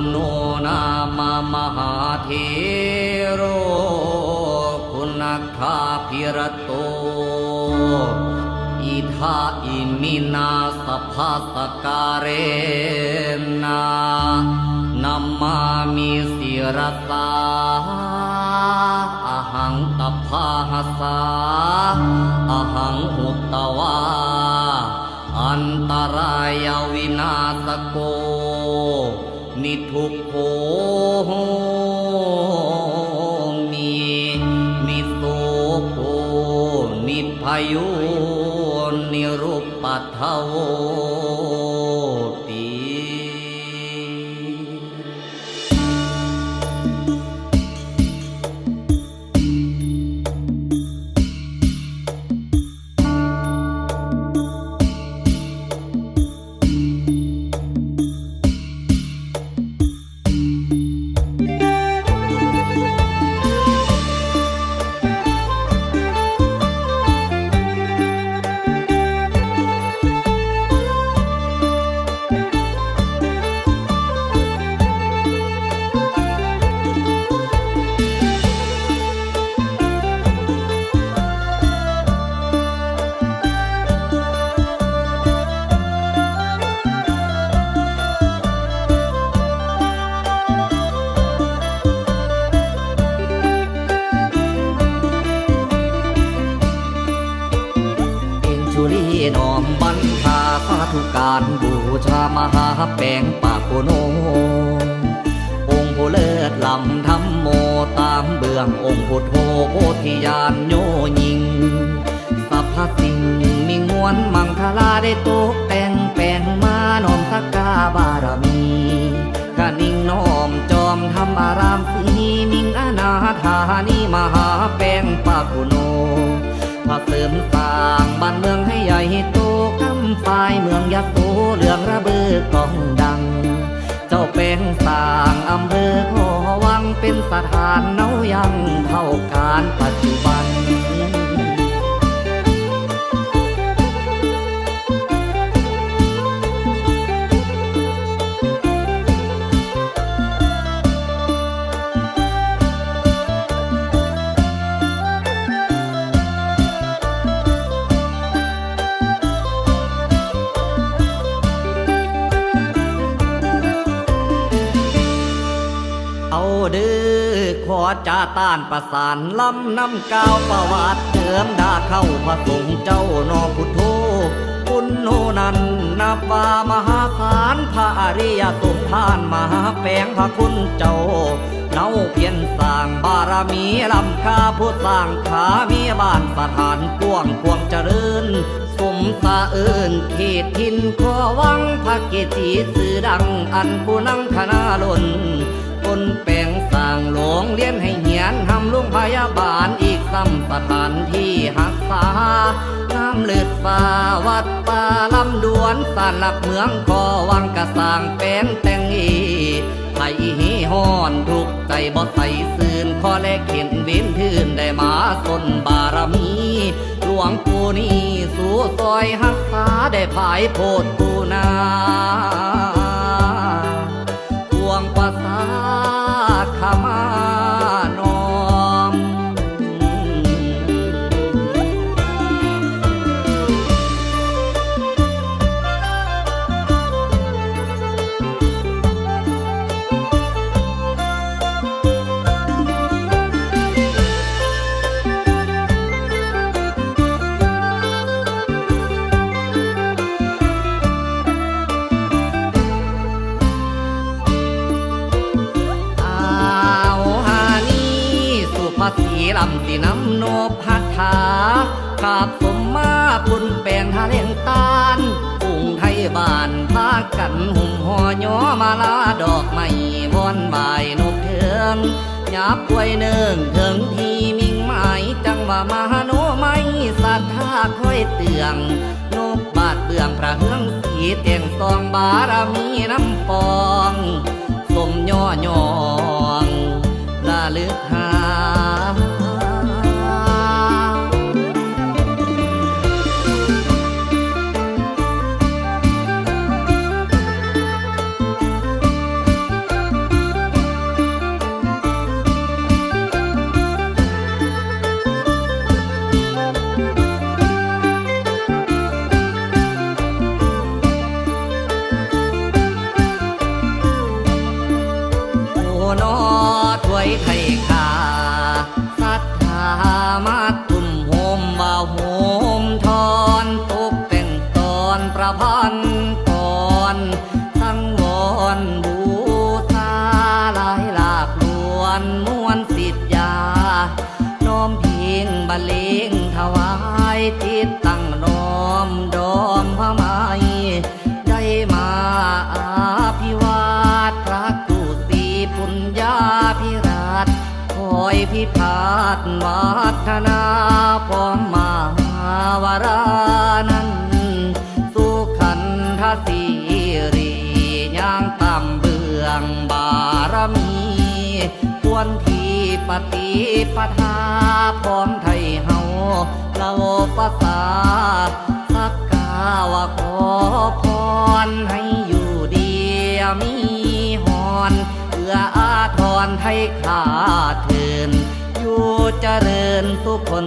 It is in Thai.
ณโนนามามหาเทโรคุณคาพิรโตอิทาอิมินาสภาสการเรนานัมมามิสิรสาอหังตพาหสาอหังหุตตวา อันตรายวินาศโก นิทุกโหมีนิโสโคนิพยุนิรุปปัทโวารบูชามหาแปงปากโกโน องค์ผู้เลิศลำธรรมโมตามเบื้ององค์พุทโธโพธิญาณโยยิง สัพพสิ่งมีงวนมังคลาได้ตกแต่งแปลงมาน้อมสักกาบารมีกะนิ่งน้อมจอมธรรมอารามสีนิ่งอนาถานีมหาแปงปากโกโนพาเสริมสร้างบ้านเมืองให้ใหญ่โต เมืองยะโสเรื่องระเบือกองดัง เจ้าเป็นสร้างอำเภอขอวังเป็นสถานเนายังเท่าการปัจจุบัน จาต้านประสานลำน้ำกาวประวัติเติมดาเข้าพระสงฆ์เจ้านอพุทโธคุณโนนันนับามหาศาลพระอริยสงฆ์ทานมหาแปลงพระคุณเจ้าเนาเพียรสร้างบารมีลำคาผู้สร้างขามีบ้านสถานกว้างควงเจริญสมสะเอิญเขตทินขอวังพระเกจิสื่อดังอันผู้นั่งคณะล้น คนแปลงสร้างโรงเรียนให้เหียนทำลุงพยาบาลอีกซ้ำสถานที่หักษา น้ำเลือดฟ้าวัดป่าลำดวนสานหลักเมืองกอวังกระสางเป็นแต่งอีไทยฮีฮ้อนทุกใจบ่ใส่ซื่นขอแลกเข็นเว้นทื่นได้มาสนบารมี หลวงปู่นี่สู่ซอยหักษาได้ภายโพดปูนา ลำสีน้ำโนพัทธาขาบสมมาปุนแปลงทะเลงตาลกุ้งไทยบ้านพากันหุ่มห่อย่อมาลาดอกไม้วอนบายนกเทืองหยาบกล้วยเนื่องเถิงที่มิ่งไม้จังว่ามาโนไม่สัทธาค่อยเตืองนกบาดเบื้องพระเฮืองสีเตียงซองบารมีน้ำปองสมย่อยอ รานั้นสุขันทศีรีย่างตามเบื้องบารมี ควรที่ปฏิปทาพร้อมไทยเฮาเราภาษาสักกาวาขอพรให้อยู่ดีมีหอนเอื้ออาทรให้ขาเทินอยู่เจริญสุขคน